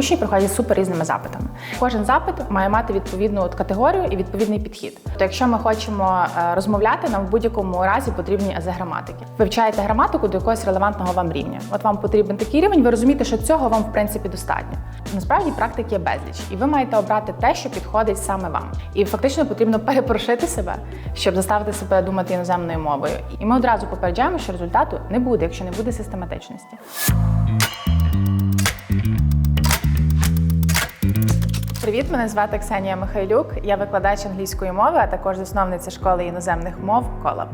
Учні приходять супер різними запитами. Кожен запит має мати відповідну от категорію і відповідний підхід. Тобто, якщо ми хочемо е, розмовляти, нам в будь-якому разі потрібні ази граматики. Вивчаєте граматику до якогось релевантного вам рівня. От вам потрібен такий рівень, ви розумієте, що цього вам в принципі достатньо. Насправді практики є безліч, і ви маєте обрати те, що підходить саме вам. І фактично потрібно перепрошити себе, щоб заставити себе думати іноземною мовою. І ми одразу попереджаємо, що результату не буде, якщо не буде систематичності. Привіт, мене звати Ксенія Михайлюк. Я викладач англійської мови, а також засновниця школи іноземних мов Колаб.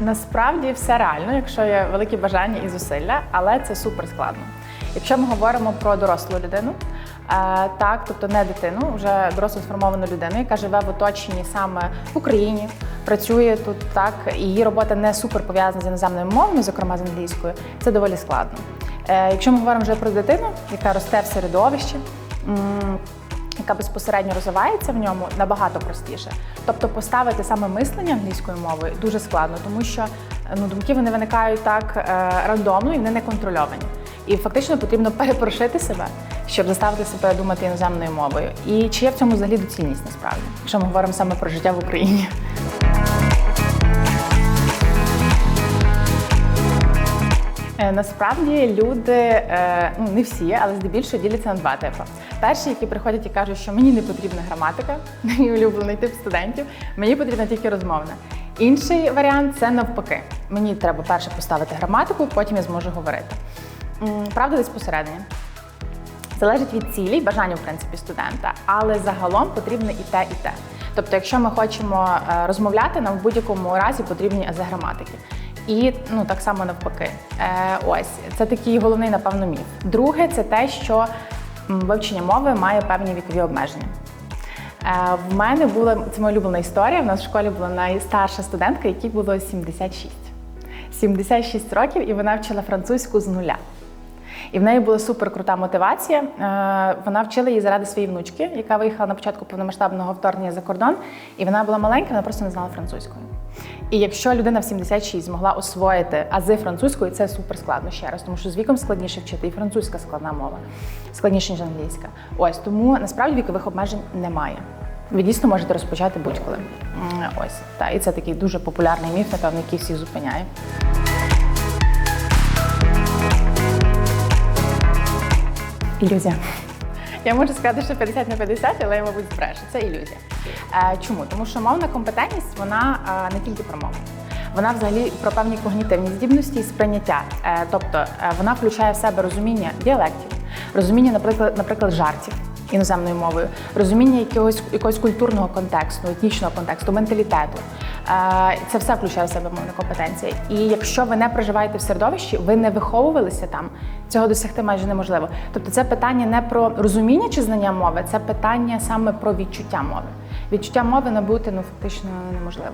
Насправді все реально, якщо є великі бажання і зусилля, але це супер складно. Якщо ми говоримо про дорослу людину, так, тобто не дитину, вже дорослу сформовану людину, яка живе в оточенні саме в Україні, працює тут так, і її робота не супер пов'язана з іноземною мовою, зокрема з англійською, це доволі складно. Е, Якщо ми говоримо вже про дитину, яка росте в середовищі, яка безпосередньо розвивається в ньому, набагато простіше. Тобто поставити саме мислення англійською мовою дуже складно, тому що ну, думки вони виникають так е, рандомно і вони не контрольовані. І фактично потрібно перепрошити себе, щоб заставити себе думати іноземною мовою. І чи є в цьому взагалі доцільність насправді, якщо ми говоримо саме про життя в Україні? Е, Насправді люди, е, ну не всі, але здебільшого діляться на два типи. Перші, які приходять і кажуть, що мені не потрібна граматика, мій улюблений тип студентів, мені потрібна тільки розмовна. Інший варіант це навпаки. Мені треба перше поставити граматику, потім я зможу говорити. Правда, десь посередині. Залежить від цілей, бажання, в принципі, студента, але загалом потрібно і те, і те. Тобто, якщо ми хочемо е, розмовляти, нам в будь-якому разі потрібні ази граматики. І ну так само навпаки. Е, ось це такий головний, напевно, міф. Друге, це те, що вивчення мови має певні вікові обмеження. Е, В мене була це моя улюблена історія. В нас в школі була найстарша студентка, якій було 76. 76 років, і вона вчила французьку з нуля. І в неї була супер крута мотивація. Е, Вона вчила її заради своєї внучки, яка виїхала на початку повномасштабного вторгнення за кордон, і вона була маленька, вона просто не знала французької. І якщо людина в 76 змогла освоїти ази французької, це супер складно ще раз, тому що з віком складніше вчити, і французька складна мова, складніше ніж англійська. Ось тому насправді вікових обмежень немає. Ви дійсно можете розпочати будь-коли. Ось та і це такий дуже популярний міф, напевно, який всіх зупиняє. Ілюзія. Я можу сказати, що 50 на 50, але я, мабуть, збрешу. Це ілюзія. Е, чому? Тому що мовна компетентність вона е, не тільки про мову. Вона взагалі про певні когнітивні здібності і сприйняття. Е, тобто вона включає в себе розуміння діалектів, розуміння, наприклад, наприклад, жартів іноземною мовою, розуміння якогось якогось культурного контексту, етнічного контексту, менталітету. Е, Це все включає в себе мовна компетенція. І якщо ви не проживаєте в середовищі, ви не виховувалися там, цього досягти майже неможливо. Тобто, це питання не про розуміння чи знання мови, це питання саме про відчуття мови. Відчуття мови набути ну фактично неможливо.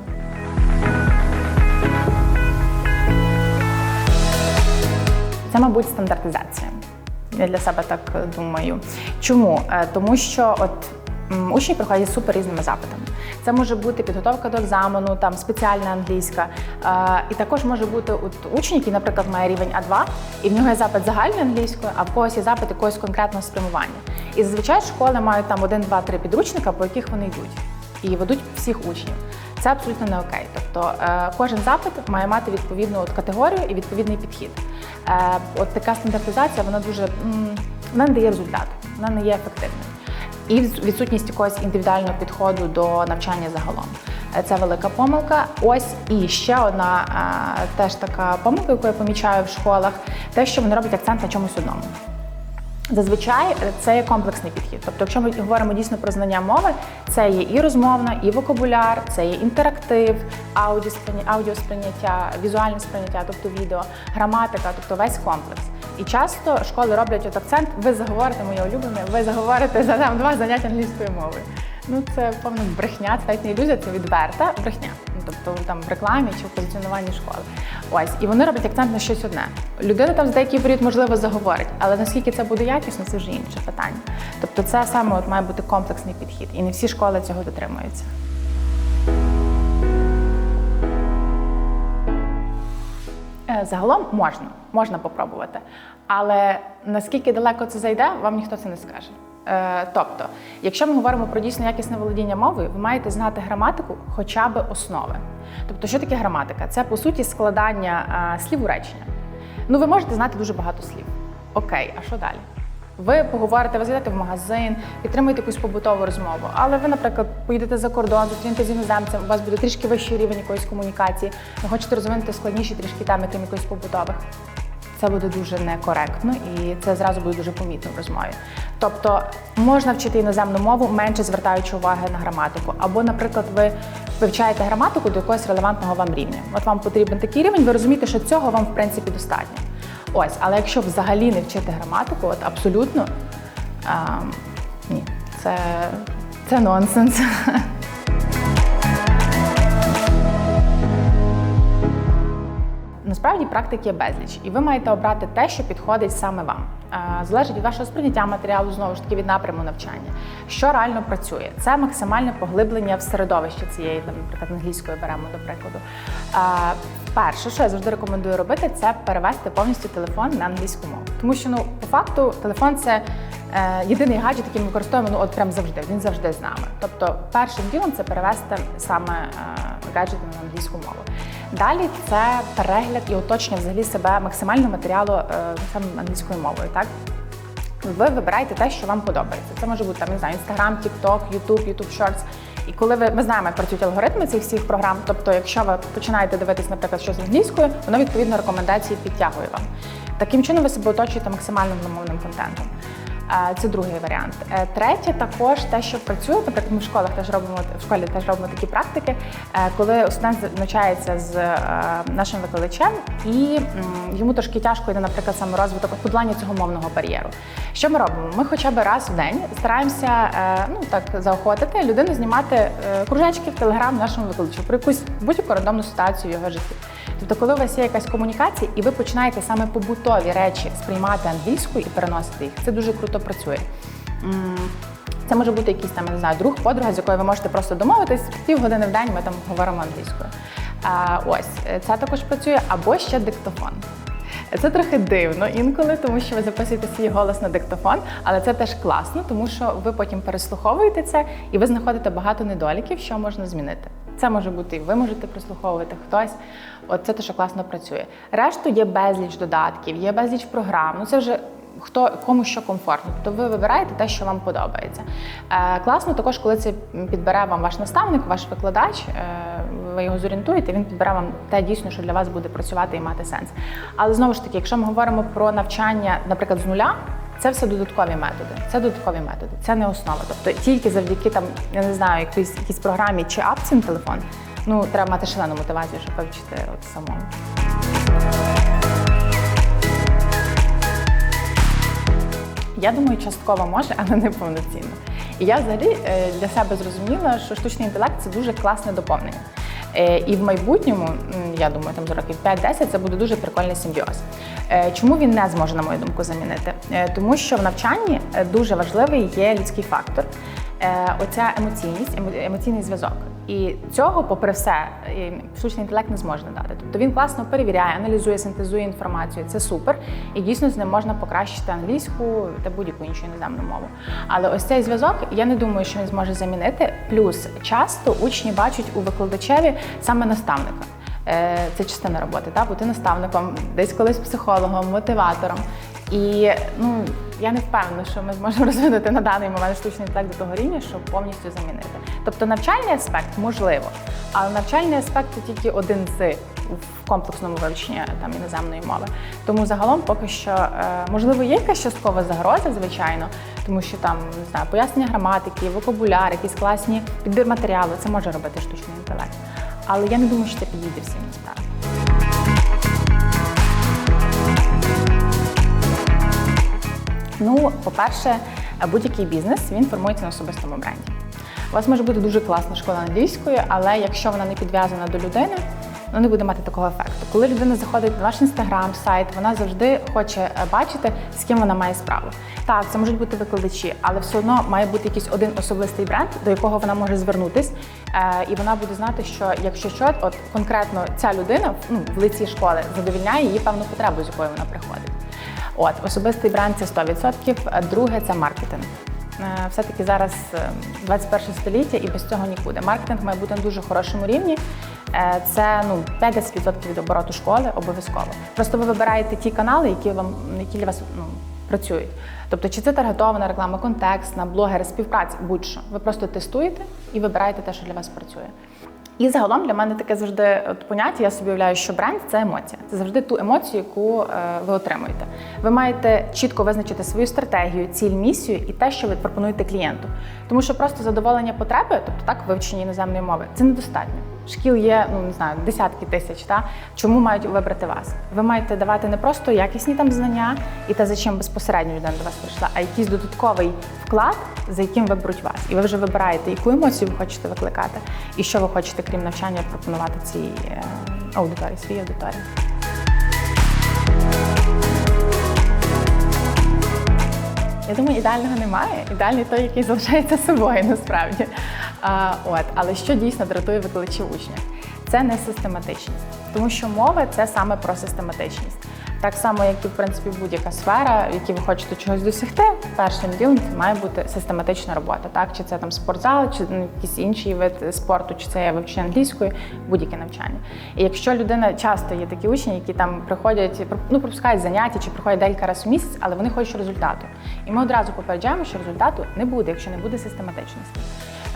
Це, мабуть, стандартизація. Я для себе так думаю. Чому? Е, Тому що от учні приходять з супер різними запитами. Це може бути підготовка до екзамену, там спеціальна англійська. Е, І також може бути от учень, який, наприклад, має рівень А2, і в нього є запит загальною англійською, а в когось є запит якогось конкретного спрямування. І зазвичай школи мають там один, два, три підручника, по яких вони йдуть, і ведуть всіх учнів. Це абсолютно не окей. Тобто е, кожен запит має мати відповідну от категорію і відповідний підхід. Е, От така стандартизація, вона дуже вона не дає результату, вона не є ефективною. І відсутність якогось індивідуального підходу до навчання загалом. Е, Це велика помилка. Ось і ще одна теж така помилка, яку я помічаю в школах, те, що вони роблять акцент на чомусь одному. Зазвичай е, це є комплексний підхід. Тобто, якщо ми говоримо дійсно про знання мови, це є і розмовна, і вокабуляр, це є інтерактив, аудіосприйняття, візуальне сприйняття, тобто відео, граматика, тобто весь комплекс. І часто школи роблять от акцент, ви заговорите, моє улюблене, ви заговорите за там два заняття англійською мовою. Ну це повна брехня, це ілюзія, це відверта брехня. Ну, тобто там в рекламі чи в позиціонуванні школи. Ось, і вони роблять акцент на щось одне. Людина там за деякий період можливо заговорить, але наскільки це буде якісно, це вже інше питання. Тобто, це саме от має бути комплексний підхід, і не всі школи цього дотримуються. Е, Загалом можна, можна попробувати. Але наскільки далеко це зайде, вам ніхто це не скаже. Е, Тобто, якщо ми говоримо про дійсно якісне володіння мовою, ви маєте знати граматику хоча б основи. Тобто, що таке граматика? Це по суті складання е, слів у речення. Ну, ви можете знати дуже багато слів. Окей, а що далі? Ви поговорите, ви зайдете в магазин, підтримуєте якусь побутову розмову. Але ви, наприклад, поїдете за кордон, зустрінете з іноземцем, у вас буде трішки вищий рівень якоїсь комунікації. Ви хочете розвинути складніші трішки теми, крім якоїсь побутових. Це буде дуже некоректно і це зразу буде дуже помітно в розмові. Тобто можна вчити іноземну мову, менше звертаючи уваги на граматику. Або, наприклад, ви вивчаєте граматику до якогось релевантного вам рівня. От вам потрібен такий рівень, ви розумієте, що цього вам в принципі достатньо. Ось, але якщо взагалі не вчити граматику, от абсолютно а, ні, це, це нонсенс. Насправді практик є безліч, і ви маєте обрати те, що підходить саме вам. Е, Залежить від вашого сприйняття матеріалу, знову ж таки від напряму навчання. Що реально працює? Це максимальне поглиблення в середовище цієї, наприклад, англійської беремо до прикладу. Перше, що я завжди рекомендую робити, це перевести повністю телефон на англійську мову. Тому що ну по факту телефон це е, єдиний гаджет, який ми використовуємо ну от прям завжди. Він завжди з нами. Тобто, першим ділом це перевести саме е, гаджет на англійську мову. Далі це перегляд і уточнення взагалі себе максимально матеріалу е, саме англійською мовою. Так ви вибираєте те, що вам подобається. Це може бути там не знаю, Instagram, TikTok, YouTube, YouTube Shorts. І коли ви ми знаємо, як працюють алгоритми цих всіх програм, тобто, якщо ви починаєте дивитись, наприклад, щось англійською, воно відповідно рекомендації підтягує вам. Таким чином ви себе оточуєте максимально вимовним контентом. Це другий варіант. Е, Третє, також те, що працює, наприклад, ми в школах теж робимо в школі теж робимо такі практики, е, коли студент навчається з е, нашим викладачем, і йому трошки тяжко йде, наприклад, саме розвиток подолання цього мовного бар'єру. Що ми робимо? Ми хоча б раз в день стараємося ну так заохотити людину знімати кружечки в телеграм нашому викладачу про якусь будь-яку рандомну ситуацію в його житті. Тобто, коли у вас є якась комунікація, і ви починаєте саме побутові речі сприймати англійською і переносити їх, це дуже круто працює. Це може бути якийсь там, не знаю, друг, подруга, з якою ви можете просто домовитись, півгодини в день ми там говоримо англійською. А, ось, е, це також працює, або ще диктофон. Це трохи дивно інколи, тому що ви записуєте свій голос на диктофон, але це теж класно, тому що ви потім переслуховуєте це і ви знаходите багато недоліків, що можна змінити. Це може бути і ви можете прислуховувати хтось. От це те, що класно працює. Решту є безліч додатків, є безліч програм. Ну це вже хто кому що комфортно. Тобто ви вибираєте те, що вам подобається. Е, класно також, коли це підбере вам ваш наставник, ваш викладач. Е, ви його зорієнтуєте, він підбере вам те дійсно, що для вас буде працювати і мати сенс. Але знову ж таки, якщо ми говоримо про навчання, наприклад, з нуля. Це все додаткові методи. Це додаткові методи, це не основа. Тобто тільки завдяки там, я не знаю, якійсь, якійсь програмі чи апці на телефон, ну треба мати шалену мотивацію, щоб вивчити от самому. Я думаю, частково може, але не повноцінно. І я взагалі е, для себе зрозуміла, що штучний інтелект це дуже класне доповнення. Е, І в майбутньому, я думаю, там за років 5-10 це буде дуже прикольний симбіоз. Е, Чому він не зможе, на мою думку, замінити? Тому що в навчанні дуже важливий є людський фактор. Оця емоційність, емоційний зв'язок. І цього, попри все, штучний інтелект не зможе надати. Тобто він класно перевіряє, аналізує, синтезує інформацію. Це супер. І дійсно з ним можна покращити англійську та будь-яку іншу іноземну мову. Але ось цей зв'язок я не думаю, що він зможе замінити. Плюс часто учні бачать у викладачеві саме наставника. Е, Це частина роботи, та бути наставником, десь колись психологом, мотиватором. І ну я не впевнена, що ми зможемо розвинути на даний момент штучний інтелект до того рівня, щоб повністю замінити. Тобто навчальний аспект можливо, але навчальний аспект це тільки один з в комплексному вивченні там іноземної мови. Тому загалом поки що е, можливо є якась часткова загроза, звичайно, тому що там не знаю, пояснення граматики, вокабуляр, якісь класні підбір матеріалу, це може робити штучний інтелект. Але я не думаю, що це підійде всім насправді. Ну, по-перше, будь-який бізнес він формується на особистому бренді. У вас може бути дуже класна школа англійської, але якщо вона не підв'язана до людини, воно не буде мати такого ефекту. Коли людина заходить на ваш інстаграм, сайт, вона завжди хоче е, бачити, з ким вона має справу. Так, це можуть бути викладачі, але все одно має бути якийсь один особистий бренд, до якого вона може звернутись, е, і вона буде знати, що якщо що, от конкретно ця людина ну, в лиці школи задовільняє її певну потребу, з якою вона приходить. От особистий бренд це 100%, а друге це маркетинг. Е, Все-таки зараз е, 21 століття і без цього нікуди. Маркетинг має бути на дуже хорошому рівні. Е, Це ну 5-10% від обороту школи обов'язково. Просто ви вибираєте ті канали, які вам які для вас ну, працюють. Тобто, чи це таргетована реклама, контекстна, блогери, співпраця, будь-що. Ви просто тестуєте і вибираєте те, що для вас працює. І загалом для мене таке завжди от поняття. Я собі уявляю, що бренд це емоція. Це завжди ту емоцію, яку е, ви отримуєте. Ви маєте чітко визначити свою стратегію, ціль, місію і те, що ви пропонуєте клієнту. Тому що просто задоволення потреби, тобто так вивчення іноземної мови, це недостатньо. Шкіл є, ну не знаю, десятки тисяч. Та чому мають вибрати вас? Ви маєте давати не просто якісні там знання і те, за чим безпосередньо людина до вас прийшла, а якийсь додатковий вклад, за яким виберуть вас. І ви вже вибираєте, яку емоцію ви хочете викликати, і що ви хочете, крім навчання, пропонувати цій е, аудиторії, своїй аудиторії. Я думаю, ідеального немає. Ідеальний той, який залишається собою насправді. А, от, але що дійсно дратує викладачів учнів? Це не систематичність, тому що мова це саме про систематичність. Так само, як і в принципі будь-яка сфера, в якій ви хочете чогось досягти, першим ділом це має бути систематична робота. Так, чи це там спортзал, чи ну, якийсь інший вид спорту, чи це вивчення англійської, будь-яке навчання. І якщо людина часто є такі учні, які там приходять, ну пропускають заняття чи приходять декілька разів в місяць, але вони хочуть результату. І ми одразу попереджаємо, що результату не буде, якщо не буде систематичності.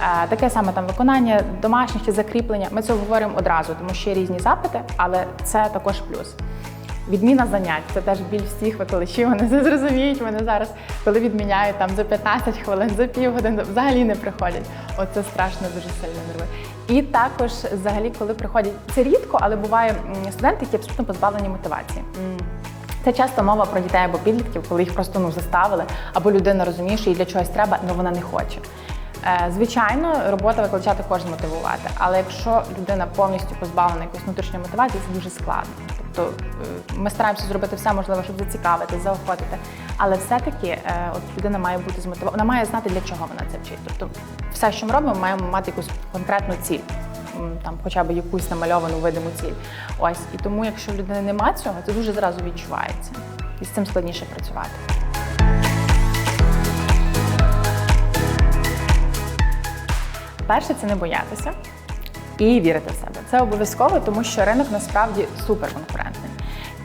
Е, Таке саме там виконання домашніх чи закріплення. Ми це говоримо одразу, тому що є різні запити, але це також плюс. Відміна занять це теж біль всіх викладачів. Вони це зрозуміють. Вони зараз, коли відміняють там за 15 хвилин, за півгодини, взагалі не приходять. Оце страшно дуже сильно нервує. І також, взагалі, коли приходять, це рідко, але буває студенти, які абсолютно позбавлені мотивації. Це часто мова про дітей або підлітків, коли їх просто ну заставили, або людина розуміє, що їй для чогось треба, але вона не хоче. Е, Звичайно, робота викладача також змотивувати, але якщо людина повністю позбавлена якоїсь внутрішньої мотивації, це дуже складно. Тобто е, ми стараємося зробити все можливе, щоб зацікавити, заохотити. Але все-таки е, от людина має бути змотивована, вона має знати, для чого вона це вчить. Тобто, все, що ми робимо, маємо мати якусь конкретну ціль. Там хоча б якусь намальовану видиму ціль. Ось і тому, якщо в людини немає цього, це дуже зразу відчувається, і з цим складніше працювати. Перше це не боятися і вірити в себе. Це обов'язково, тому що ринок насправді суперконкурентний.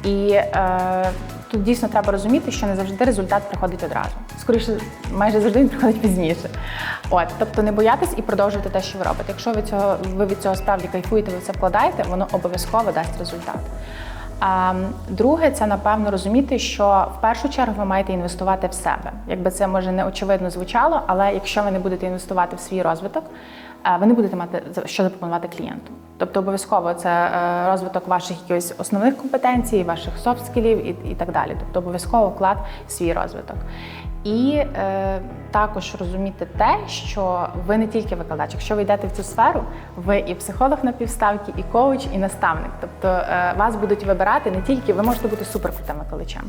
І е, тут дійсно треба розуміти, що не завжди результат приходить одразу. Скоріше, майже завжди він приходить пізніше. От, тобто не боятись і продовжувати те, що ви робите. Якщо ви цього ви від цього справді кайфуєте, ви це вкладаєте, воно обов'язково дасть результат. А, друге, це напевно розуміти, що в першу чергу ви маєте інвестувати в себе. Якби це може не очевидно звучало, але якщо ви не будете інвестувати в свій розвиток, е, ви не будете мати що запропонувати клієнту. Тобто обов'язково це е, розвиток ваших якихось основних компетенцій, ваших софт-скілів і, і так далі. Тобто обов'язково вклад в свій розвиток. І е, також розуміти те, що ви не тільки викладач. Якщо ви йдете в цю сферу, ви і психолог на півставки, і коуч, і наставник. Тобто е, вас будуть вибирати не тільки, ви можете бути суперкрутим викладачем,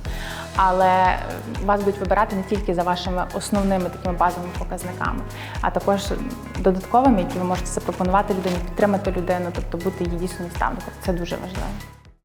але е, вас будуть вибирати не тільки за вашими основними такими базовими показниками, а також додатковими, які ви можете запропонувати людині, підтримати людину, тобто бути її дійсно наставником. Це дуже важливо.